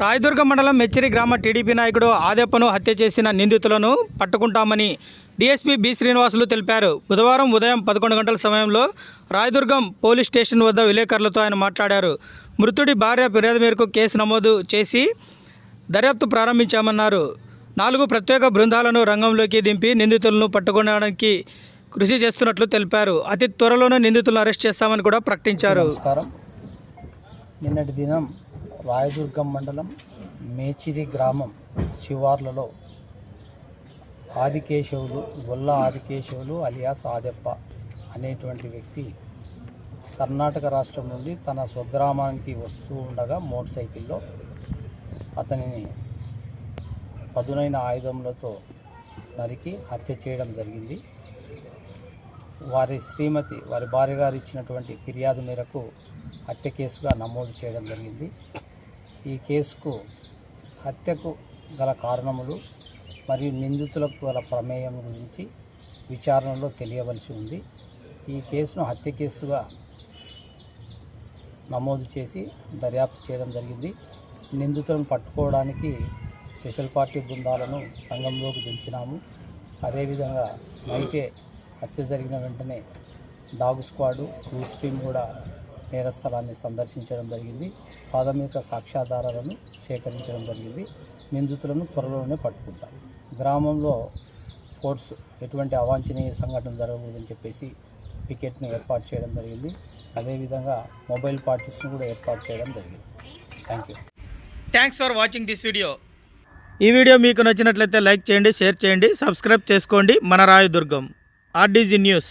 రాయదుర్గం మండలం మెచ్చిరి గ్రామ టీడీపీ నాయకుడు ఆదేపను హత్య చేసిన నిందితులను పట్టుకుంటామని డీఎస్పీ బి శ్రీనివాసులు తెలిపారు. బుధవారం ఉదయం పదకొండు గంటల సమయంలో రాయదుర్గం పోలీస్ స్టేషన్ వద్ద విలేకరులతో ఆయన మాట్లాడారు. మృతుడి భార్య ఫిర్యాదు మేరకు కేసు నమోదు చేసి దర్యాప్తు ప్రారంభించామన్నారు. నాలుగు ప్రత్యేక బృందాలను రంగంలోకి దింపి నిందితులను పట్టుకోవడానికి కృషి చేస్తున్నట్లు తెలిపారు. అతి త్వరలోనే నిందితులను అరెస్ట్ చేస్తామని కూడా ప్రకటించారు. నిన్నటి దినం రాయదుర్గం మండలం మేచిరి గ్రామం శివార్లలో ఆదికేశవులు గొల్ల ఆదికేశవులు అలియాస్ ఆదెప్ప అనేటువంటి వ్యక్తి కర్ణాటక రాష్ట్రం నుండి తన స్వగ్రామానికి వస్తూ ఉండగా మోటార్ సైకిల్లో అతనిని పదునైన ఆయుధములతో నరికి హత్య చేయడం జరిగింది. వారి శ్రీమతి వారి భార్య గారు ఇచ్చినటువంటి ఫిర్యాదు మేరకు హత్య కేసుగా నమోదు చేయడం జరిగింది. ఈ కేసుకు హత్యకు గల కారణములు మరియు నిందితులకు గల ప్రమేయం గురించి విచారణలో తెలియవలసి ఉంది. ఈ కేసును హత్య కేసుగా నమోదు చేసి దర్యాప్తు చేయడం జరిగింది. నిందితులను పట్టుకోవడానికి స్పెషల్ పార్టీ బృందాలను రంగంలోకి దించినాము. అదేవిధంగా నైటే హత్య జరిగిన వెంటనే డాగ్ స్క్వాడు క్రూస్ టీం కూడా నేరస్థలాన్ని సందర్శించడం జరిగింది. ప్రాథమిక సాక్ష్యాధారాలను సేకరించడం జరిగింది. నిందితులను త్వరలోనే పట్టుకుంటాం. గ్రామంలో ఫోర్స్ ఎటువంటి అవాంఛనీయ సంఘటన జరగకూడదని చెప్పేసి పికెట్ను ఏర్పాటు చేయడం జరిగింది. అదేవిధంగా మొబైల్ పార్టీస్ను కూడా ఏర్పాటు చేయడం జరిగింది. Thank you. Thanks for watching this video ఈ వీడియో మీకు నచ్చినట్లయితే లైక్ చేయండి షేర్ చేయండి సబ్స్క్రైబ్ చేసుకోండి. మన రాయదుర్గం ఆర్డీజీ న్యూస్.